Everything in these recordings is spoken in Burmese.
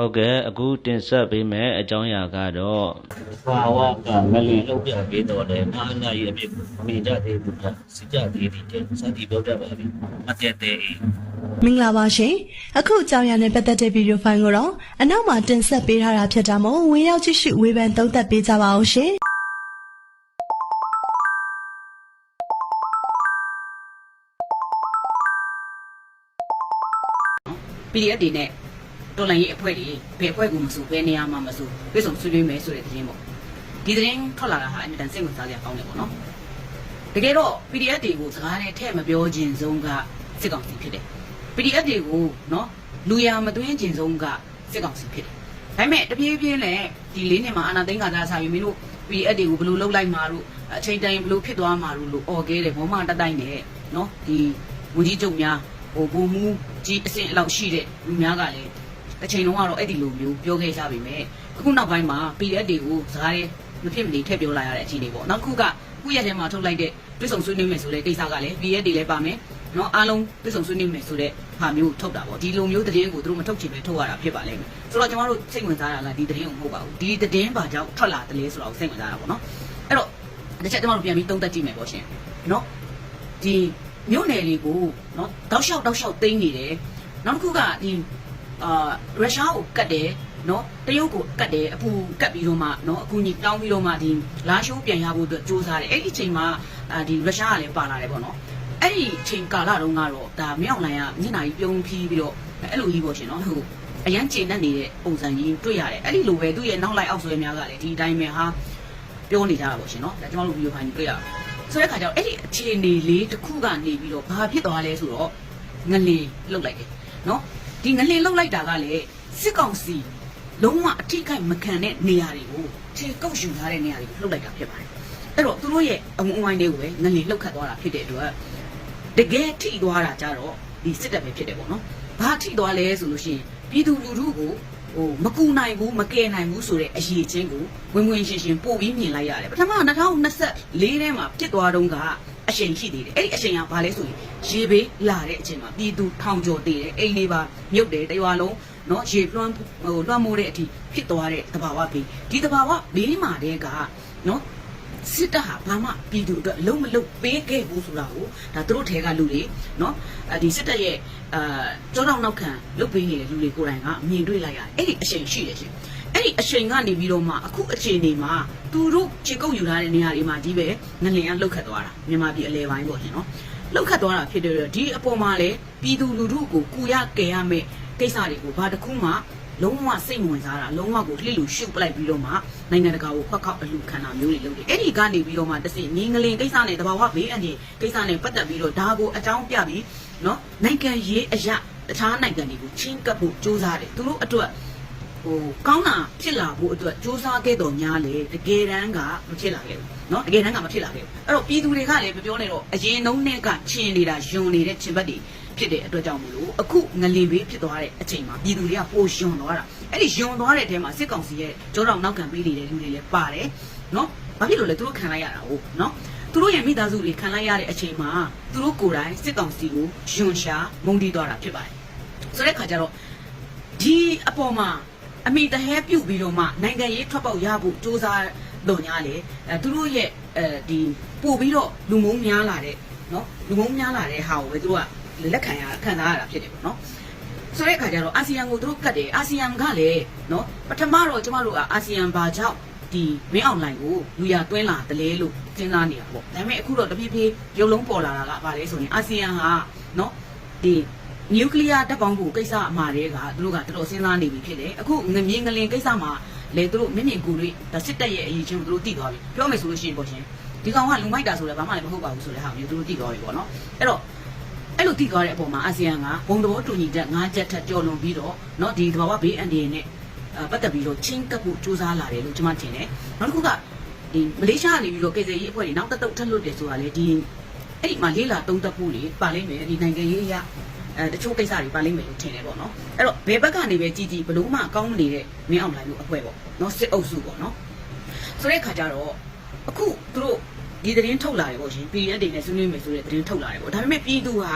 ဟုတ်ကဲ့အခုတင်ဆက်ပေးမယ့်အကြောင်းအရာကတော့ဘာဝကမလီလောက်ပြပေးတော့တယ်မာနာရဲ့အဖြစ်ကိုမမြင်ကြသေးဘူးဗျစီကြသေးတယ်စသည်ပြောပြပါပြီမတက်သေးမင်္ဂလာပါရှင်အခုအကြောင်းအရာနဲ့ပတ်သက်တဲ့ဗီဒီယိုဖိုင်ကိုတော့အနောက်မှာတင်ဆက်ပေးထားတာဖြစ်တာမို့ဝင်ရောက်ကြည့်ရှုဝေဖန်သုံးသပ်ပေးကြပါအောင်ရှင် PDF တွေနဲ့ တော်လိုင်းရေးအဖွဲ့တွေဘယ်အဖွဲ့ကမဆိုဘယ်နေရာမှာမဆိုပြေဆုံးဆွေးနွေးမယ်ဆိုတဲ့သတင်းပေါ့ဒီသတင်းထွက်လာတာဟာအမြဲတမ်းစိတ်ဝင်စားစရာကောင်းတယ်ပေါ့နော်တကယ်တော့ PDF တွေကိုစကားနဲ့ထည့်မပြောခြင်းဆုံးကစစ်ကောင်စီဖြစ်တယ် PDF တွေကိုနော်လူရမသွင်းခြင်းဆုံးကစစ်ကောင်စီဖြစ်တယ်ဒါပေမဲ့တပြေးပြေးနဲ့ဒီလေးနှစ်မှာအာနာသိန်းကသာဆာယူမင်းတို့ PDF တွေကိုဘယ်လိုလုပ်လိုက်မှာတို့အချိန်တိုင်းဘယ်လိုဖြစ်သွားမှာတို့လို့អော်ခဲ့တယ်ဘောမတတိုင်းနဲ့နော်ဒီဝကြီးချုပ်များဟိုဘူမူကြီးအစင်အလောက်ရှိတဲ့လူများကလည်း တစ်ချိန်လုံးကတော့အဲ့ဒီလိုမျိုးပြောခဲ့ကြပြီမဲ့အခုနောက်ပိုင်းမှာ PDF တွေကိုစကားရဲမဖြစ်မနေထည့်ပြောလာရတဲ့အခြေအနေပေါ့နောက်တစ်ခုကခုရက်ထဲမှာထုတ်လိုက်တဲ့တွစ်ဆုံဆွေးနွေးမယ်ဆိုတဲ့ကိစ္စကလည်း PDF တွေလည်းပါမယ်နော်အားလုံးတွစ်ဆုံဆွေးနွေးမယ်ဆိုတဲ့ဟာမျိုးထုတ်တာပေါ့ဒီလိုမျိုးသတင်းကိုသူတို့မထုတ်ချင်ပဲထုတ်ရတာဖြစ်ပါလိမ့်မယ်ဆိုတော့ကျွန်တော်တို့စိတ်ဝင်စားတာကဒီသတင်းကိုမဟုတ်ပါဘူးဒီသတင်းဘာကြောင့်ထွက်လာတယ်လဲဆိုတော့စိတ်ဝင်စားတာပေါ့နော်အဲ့တော့တစ်ချက်ကျွန်တော်တို့ပြန်ပြီးသုံးသပ်ကြည့်မယ်ပေါ့ရှင်နော်ဒီမြို့နယ်လေးကိုနော်တောက်လျှောက်တောက်လျှောက်သိမ်းနေတယ်နောက်တစ်ခုကဒီ အာရုရှားကိုကတ်တယ်နော်တရုတ်ကိုကတ်တယ်အပူကတ်ပြီးတော့မှနော်အခုညီတောင်းပြီးတော့မှဒီလာရှိုးပြန်ရဖို့အတွက်စူးစမ်းတယ်အဲ့ဒီအချိန်မှာအာဒီရုရှားကလည်းပါလာတယ်ပေါ့နော်အဲ့ဒီချိန်ကာလတုန်းကတော့ဒါမြောက်လိုင်းကမျက်နှာကြီးပြုံးဖြီးပြီးတော့အဲ့လိုကြီးပေါ့ရှင်နော်ဟိုအရန်ကျေနပ်နေတဲ့ပုံစံကြီးတွေ့ရတယ်အဲ့ဒီလိုပဲသူ့ရဲ့နောက်လိုက်အောက်ဆွဲများကလည်းဒီအတိုင်းပဲဟာပြောနေကြတာပေါ့ရှင်နော်ဒါကျွန်တော်တို့ဗီဒီယိုဖိုင်ကြီးတွေ့ရအောင်ဆိုတဲ့ခါကျတော့အဲ့ဒီအခြေအနေလေးတစ်ခုကနေပြီးတော့ဘာဖြစ်သွားလဲဆိုတော့ငလင်လှုပ်လိုက်တယ်နော် ဒီငလင်လှုပ်လိုက်တာကလည်းစစ်ကောင်စီလုံးဝအထိခိုက်မခံတဲ့နေရာတွေကိုခြေကုပ်ယူထားတဲ့နေရာတွေကိုလှုပ်လိုက်တာဖြစ်ပါတယ်အဲ့တော့သူတို့ရဲ့အဝန်းအဝိုင်းတွေကိုပဲငလင်လှုပ်ခတ်သွားတာဖြစ်တဲ့အတွက်တကယ်ထိသွားတာကြတော့ဒီစစ်တပ်ပဲဖြစ်တယ်ပေါ့နော်။ဘာထိသွားလဲဆိုလို့ရှိရင်ပြည်သူလူထုကိုဟိုမကူနိုင်ဘူးမကယ်နိုင်ဘူးဆိုတဲ့အရေးချင်းကိုဝင်ဝင်ရှင်းရှင်းပို့ပြီးမြင်လိုက်ရတယ်။ပထမ2024ထဲမှာဖြစ်သွားတုန်းက အချိန်ရှိသေးတယ်။အဲ့ဒီအချိန်ကဘာလဲဆိုရင်ရေဘေးလာတဲ့အချိန်မှာပြည်သူထောင်ကျော်တည်တယ်။အိမ်လေးပါမြုပ်တယ်တရွာလုံးနော်ရေလွှမ်းဟိုလွှမ်းမိုးတဲ့အထိဖြစ်သွားတဲ့တဘာဝဘေးဒီတဘာဝဘေးမှာတည်းကနော် စစ်တပ်ဟာဘာမှပြည်သူအတွက်အလုံးမလုံးပေးခဲ့ဘူးဆိုတာကိုဒါသူတို့ထဲကလူတွေเนาะဒီစစ်တပ်ရဲ့အာကြောတော့နောက်ခံလုတ်ပေးနေတဲ့လူတွေကိုယ်တိုင်ကအမြင်တွေ့လိုက်ရတယ်အဲ့ဒီအချိန်ရှိတယ်ရှင် အဲ့ဒီအချိန်ကနေပြီးတော့မှအခုအချိန်နေမှာသူတို့ခြေကုပ်ယူလာတဲ့နေရာတွေမှာကြီးပဲငလင်ကလှုပ်ခတ်သွားတာမြန်မာပြည်အလဲပိုင်းပေါ့ရှင်နော်လှုပ်ခတ်သွားတာဖြစ်တယ်ဒီအပေါ်မှာလည်းပြည်သူလူထုကိုကူရကယ်ရမယ်ကိစ္စတွေကိုဘာတစ်ခုမှလုံးဝစိတ်ဝင်စားတာလုံးဝကိုလှစ်လူရှုပ်ပလိုက်ပြီးတော့မှနိုင်ငံတကာကိုဖွက်ခေါက်အလူခံတာမျိုးတွေလုပ်တယ်အဲ့ဒီကနေပြီးတော့မှတစ်စိငင်းငလင်ကိစ္စနဲ့တဘာဝဘေးအန္တရာယ်ကိစ္စနဲ့ပတ်သက်ပြီးတော့ဒါကိုအကြောင်းပြပြီးနော်နိုင်ငံရေးအရာတခြားနိုင်ငံတွေကိုချင်းကပ်ဖို့စ조사တယ်သူတို့အတွက် ဟိုကောင်းတာဖြစ်လာဖို့အတွက်စ조사ခဲ့တော်များလေတကယ်တမ်းကမဖြစ်လာခဲ့ဘူးเนาะတကယ်တမ်းကမဖြစ်လာခဲ့ဘူးအဲ့တော့ပြည်သူတွေကလည်းမပြောနဲ့တော့အရင်နှုံးနဲ့ကချင်နေတာယွန်နေတဲ့ချင်ဘက်တွေဖြစ်တဲ့အတွက်ကြောင့်မလို့အခုငလင်ဘေးဖြစ်သွားတဲ့အချိန်မှာပြည်သူတွေကပိုယွန်သွားတာအဲ့ဒီယွန်သွားတဲ့အထဲမှာစစ်ကောင်စီရဲ့ကြောတော့နောက်ခံပေးနေတဲ့လူတွေလည်းပါတယ်เนาะဘာဖြစ်လို့လဲသူတို့ခံလိုက်ရတာဟုတ်เนาะသူတို့ရဲ့မိသားစုတွေခံလိုက်ရတဲ့အချိန်မှာသူတို့ကိုယ်တိုင်စစ်ကောင်စီကိုယွန်ရှာမုန်းတီးသွားတာဖြစ်ပါတယ်ဆိုတဲ့ခါကျတော့ဒီအပေါ်မှာ အမိတဟဲပြုတ်ပြီးတော့မှနိုင်ငံရေးထွက်ပေါက်ရဖို့စ조사တော်ညာလေသူတို့ရဲ့အဲဒီပို့ပြီးတော့လူမုံများလာတဲ့နော်လူမုံများလာတဲ့ဟာကိုပဲသူကလက်ခံရခံစားရတာဖြစ်တယ်ပေါ့နော်ဆိုတဲ့အခါကျတော့အာဆီယံကိုသူတို့ကတ်တယ်အာဆီယံကလည်းနော်ပထမတော့ကျမတို့ကအာဆီယံဘာကြောင့်ဒီမင်းအောင်လိုင်ကိုလူရတွင်းလာတလဲလို့စဉ်းစားနေတာပေါ့ဒါပေမဲ့အခုတော့တဖြည်းဖြည်းရုပ်လုံးပေါ်လာတာကဘာလဲဆိုရင်အာဆီယံဟာနော်ဒီ နျူကလ িয়ার တပ်ပေါင်းဖို့ကိစ္စအမှားတွေကသူတို့ကတော်တော်စဉ်းစားနေပြီဖြစ်တယ်အခုငမြင်ငလင်ကိစ္စမှာလေသူတို့မြင့်မြင့်ကိုတွေဒါစစ်တပ်ရဲ့အရေးချင်းကိုသူတို့သိသွားပြီပြောမယ်ဆိုလို့ရှိရင်ပေါ့ရှင်ဒီကောင်ကလူမိုက်တာဆိုလည်းဘာမှလည်းမဟုတ်ပါဘူးဆိုတဲ့ဟာမျိုးသူတို့သိသွားပြီပေါ့နော်အဲ့တော့ အဲ့လိုတည်သွားတဲ့အပေါ်မှာအာဆီယံကဘုံသဘောတူညီချက်၅ချက်ထပ်ကျော်လွန်ပြီးတော့เนาะဒီသဘာဝဘေးအန္တရာယ်နဲ့အဲပတ်သက်ပြီးတော့ချင်းကပ်ဖို့စူးစမ်းလာတယ်လို့ကျွန်မထင်တယ်နောက်တစ်ခုကဒီမလေးရှားကနေပြီးတော့ကေဇေရေးအဖွဲ့တွေနောက်တစ်တုပ်ထပ်လွတ်တယ်ဆိုတာလေဒီအဲ့ဒီမှာလေးလာတုံးတက်ဖို့လေပါလိမ့်မယ်ဒီနိုင်ငံရေးအရ အအဲတချို့ကိစ္စတွေပါလိမ့်မယ်လို့ထင်တယ်ပေါ့နော်အဲ့တော့ဘယ်ဘက်ကနေပဲကြည်ကြည်ဘလို့မှအကောင်းမနေတဲ့မင်းအောင်လှိုင်လို့အဖွဲ့ပေါ့နော်စစ်အုပ်စုပေါ့နော်ဆိုတဲ့ခါကျတော့အခုသူတို့ဒီသတင်းထုတ်လာတယ်ပေါ့ရှင် PDF တွေနဲ့ဆွေးနွေးမယ်ဆိုတဲ့သတင်းထုတ်လာတယ်ပေါ့ဒါပေမဲ့ပြည်သူဟာ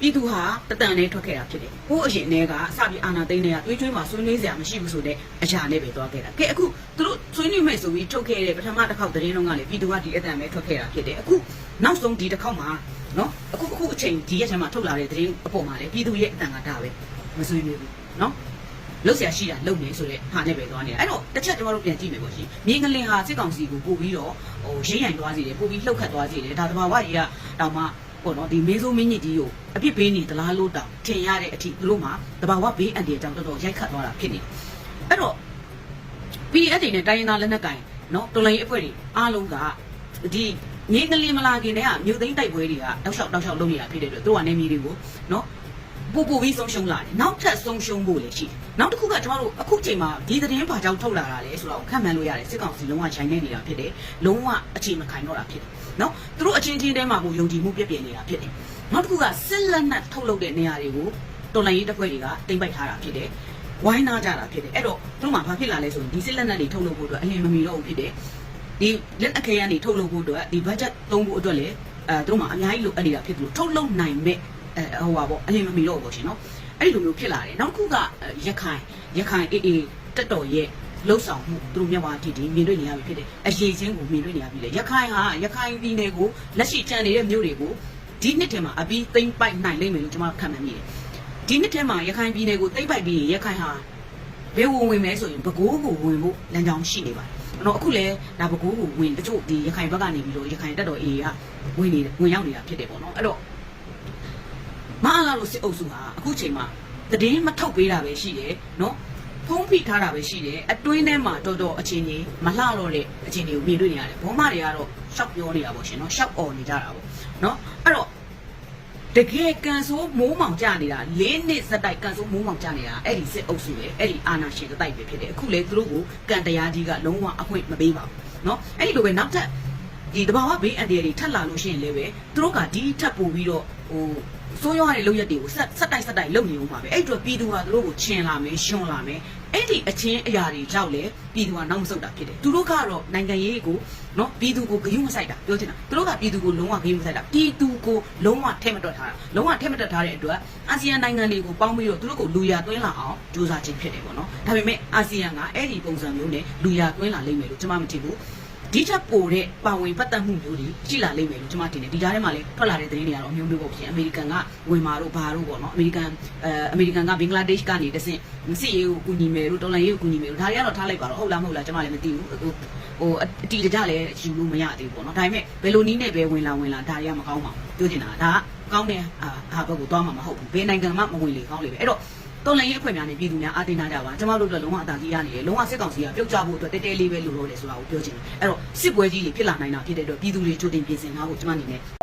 ပြည်သူဟာတတန်နဲ့ထွက်ခဲ့တာဖြစ်တယ်ဟိုအရင်တည်းကအစပြီးအာနာသိန်းတွေကတွေးချွေးမှာဆွေးနွေးစရာမရှိဘူးဆိုတဲ့အရာနဲ့ပဲသွားခဲ့တာကဲအခုသူတို့ဆွေးနွေးမယ်ဆိုပြီးထုတ်ခဲ့တဲ့ပထမတစ်ခေါက်သတင်းတော့ကလေပြည်သူကဒီအတန်ပဲထွက်ခဲ့တာဖြစ်တယ်အခု နောက်ဆုံးဒီတစ်ခေါက်မှာနော်အခုအခုအချိန်ဒီရက်ထဲမှာထုတ်လာတဲ့သတင်းအပေါ်မှာလေပြည်သူရဲ့အတန်ကဒါပဲမဆွေးနွေးဘူးနော်လုတ်ဆရာရှိတာလုတ်နေဆိုတဲ့ဟာနဲ့ပဲသွားနေတာအဲ့တော့တစ်ချက်ကျွန်တော်တို့ပြန်ကြည့်မယ်ပေါ့ရှင်မြင်းကလင်ဟာစစ်ကောင်စီကိုပို့ပြီးတော့ဟိုရင်းရိုင်သွားစီတယ်ပို့ပြီးလှုပ်ခတ်သွားစီတယ်ဒါတဘာဝကြီးကတောင်မှပေါ့နော်ဒီမေးစိုးမင်းကြီးကြီးကိုအပြစ်ပေးနေသလားလို့တောင်ထင်ရတဲ့အထိသူတို့မှတဘာဝဘေးအန်တီတောင်တော်တော်ရိုက်ခတ်သွားတာဖြစ်နေအဲ့တော့ PDF တွေနဲ့တိုင်းရင်းသားလက်နက်ကင်နော်တော်လိုင်းအဖွဲ့တွေအားလုံးကဒီ ငင်းကလေးမလာခင်တည်းကမြို့သိမ်းတိုက်ပွဲတွေကတောက်လျှောက်တောက်လျှောက်လုပ်နေတာဖြစ်တဲ့အတွက်သူတို့ကနေမြေတွေကိုနော်ပို့ပို့ပြီးဆုံးရှုံးလာတယ်နောက်ထပ်ဆုံးရှုံးဖို့လည်းရှိတယ်နောက်တစ်ခုကကျွန်တော်တို့အခုချိန်မှာဒီသတင်းဘာကြောင့်ထုတ်လာတာလဲဆိုတော့ခံမှန်းလို့ရတယ်စစ်ကောင်စီလုံးဝခြိုင်နေနေတာဖြစ်တယ်လုံးဝအခြေမခိုင်တော့တာဖြစ်တယ်နော်သူတို့အချင်းချင်းတဲမှာကိုယုံကြည်မှုပြည့်ပြည့်နေတာဖြစ်တယ်နောက်တစ်ခုကစစ်လက်နက်ထုတ်လုပ်တဲ့နေရာတွေကိုတော်လိုင်းရေးတပ်ဖွဲ့တွေကတင်ပိုက်ထားတာဖြစ်တယ်ဝိုင်းနာကြတာဖြစ်တယ်အဲ့တော့သူတို့မှဘာဖြစ်လာလဲဆိုရင်ဒီစစ်လက်နက်တွေထုတ်လုပ်ဖို့အတွက်အလင်းမမီတော့ဘူးဖြစ်တယ် ဒီလက်အခဲရန်တွေထုတ်လုပ်ဖို့အတွက်ဒီ budget သုံးဖို့အတွက်လည်းအဲသူတို့မှအများကြီးလိုအပ်နေတာဖြစ်တယ်လို့ထုတ်လုပ်နိုင်မဲ့အဲဟိုပါပေါ့အလင်းမမီတော့ဘူးရှင်နော်အဲ့ဒီလိုမျိုးဖြစ်လာတယ်နောက်တစ်ခုကရခိုင်ရခိုင်အေးအေးတက်တော်ရဲ့လှုပ်ဆောင်မှုသူတို့မြတ်ဝါတီတီမြင်တွေ့နေရပြီဖြစ်တယ်အရေးချင်းကိုမြင်တွေ့နေရပြီလေရခိုင်ဟာရခိုင်ပြည်နယ်ကိုလက်ရှိကြံနေတဲ့မြို့တွေကိုဒီနှစ်ထဲမှာအပြီးသိမ့်ပိုက်နိုင်လိမ့်မယ်လို့ကျွန်တော်ခံမှန်းမိတယ်ဒီနှစ်ထဲမှာရခိုင်ပြည်နယ်ကိုသိမ့်ပိုက်ပြီးရင်ရခိုင်ဟာဘယ်ဝင်ဝင်မဲဆိုရင်ဘကိုးကိုဝင်ဖို့လမ်းကြောင်းရှိနေပါတယ်။ တော့အခုလဲဒါဘကိုးကိုဝင်တချို့ဒီရခိုင်ဘက်ကနေပြီးတော့ရခိုင်တက်တော်အေးကဝင်နေဝင်ရောက်နေတာဖြစ်တယ်ပေါ့နော်။အဲ့တော့မအားလာလို့စစ်အုပ်စုဟာအခုချိန်မှာတည်င်းမထုတ်ပေးတာပဲရှိတယ်နော်။ဖုံးဖိထားတာပဲရှိတယ်အတွင်းထဲမှာတော်တော်အချင်းကြီးမလှတော့တဲ့အချင်းတွေကိုမြင်တွေ့နေရတယ်ဘောမတွေကတော့ရှောက်ပြောနေတာပေါ့ရှင်နော်ရှောက်អော်နေကြတာပေါ့နော်အဲ့တော့ တကယ်ကန်ဆိုးမိုးမောင်ကြနေတာ၄နှစ်စက်တိုက်ကန်ဆိုးမိုးမောင်ကြနေတာအဲ့ဒီစစ်အုပ်စုပဲအဲ့ဒီအာနာရှင်တိုက်ပဲဖြစ်တယ်အခုလေသူတို့ကိုကန်တရားကြီးကလုံးဝအခွင့်မပေးပါဘူးနော်အဲ့ဒီလိုပဲနောက်ထပ် ဒီတဘာဝဘေးအန်ဒီတွေထပ်လာလို့ရှိရင်လည်းပဲသူတို့ကဒီထပ်ပို့ပြီးတော့ဟိုစိုးရွားတဲ့လုပ်ရက်တွေကိုဆက်ဆက်တိုက်ဆက်တိုက်လုပ်နေဦးမှာပဲအဲ့အတွက်ပြည်သူကသူတို့ကိုချင်လာမယ်ရှွန်လာမယ်အဲ့ဒီအချင်းအရာတွေကြောက်လေပြည်သူကနောက်မဆုတ်တာဖြစ်တယ်သူတို့ကတော့နိုင်ငံရေးကိုနော်ပြည်သူကိုဂရုမစိုက်တာပြောချင်တာသူတို့ကပြည်သူကိုလုံးဝဂရုမစိုက်တာပြည်သူကိုလုံးဝထဲမတွက်ထားတာလုံးဝထဲမတွက်ထားတဲ့အတွက်အာဆီယံနိုင်ငံတွေကိုပေါင်းပြီးတော့သူတို့ကိုလူရသွင်းလာအောင်ကြိုးစားခြင်းဖြစ်တယ်ပေါ့နော်ဒါပေမဲ့အာဆီယံကအဲ့ဒီပုံစံမျိုးနဲ့လူရသွင်းလာလိမ့်မယ်လို့ကျွန်မမထင်ဘူး ဒီချက်ပိုတဲ့ပါဝင်ပတ်သက်မှုမျိုးတွေရှိလာလိမ့်မယ်လို့ကျွန်မထင်တယ်ဒီကြားထဲမှာလည်းထွက်လာတဲ့သတင်းတွေကတော့အမျိုးမျိုးပေါ့ဖြစ်အမေရိကန်ကဝင်မာတို့ဘာတို့ပေါ့နော်အမေရိကန်အဲအမေရိကန်ကဘင်္ဂလားဒေ့ရှ်ကနေတဆင့်စစ်ရေးကိုကူညီမယ်လို့တော်လန်ရေးကိုကူညီမယ်လို့ဒါတွေကတော့ထားလိုက်ပါတော့ဟုတ်လားမဟုတ်လားကျွန်မလည်းမသိဘူးဟိုဟိုအတီတကြလည်းယူလို့မရသေးဘူးပေါ့နော်ဒါပေမဲ့ဘယ်လိုနည်းနဲ့ပဲဝင်လာဝင်လာဒါတွေကမကောင်းပါဘူးပြောချင်တာဒါကကောင်းတဲ့အာဟာဘက်ကိုသွားမှာမဟုတ်ဘူးဘယ်နိုင်ငံမှမဝင်လေကောင်းလေပဲအဲ့တော့ တော်လိုင်းရဲ့အဖွဲ့များနဲ့ပြည်သူများအားတင်းထားကြပါကျွန်တော်တို့တို့လုံးဝအသာကြီးရနေတယ်လုံးဝစစ်ကောင်စီကပြုတ်ကျဖို့အတွက်တဲတဲလေးပဲလိုတော့လေဆိုတာကိုပြောချင်တယ်အဲ့တော့စစ်ပွဲကြီးတွေဖြစ်လာနိုင်တာဖြစ်တဲ့အတွက်ပြည်သူတွေကြိုတင်ပြင်ဆင်ထားဖို့ကျွန်မအနေနဲ့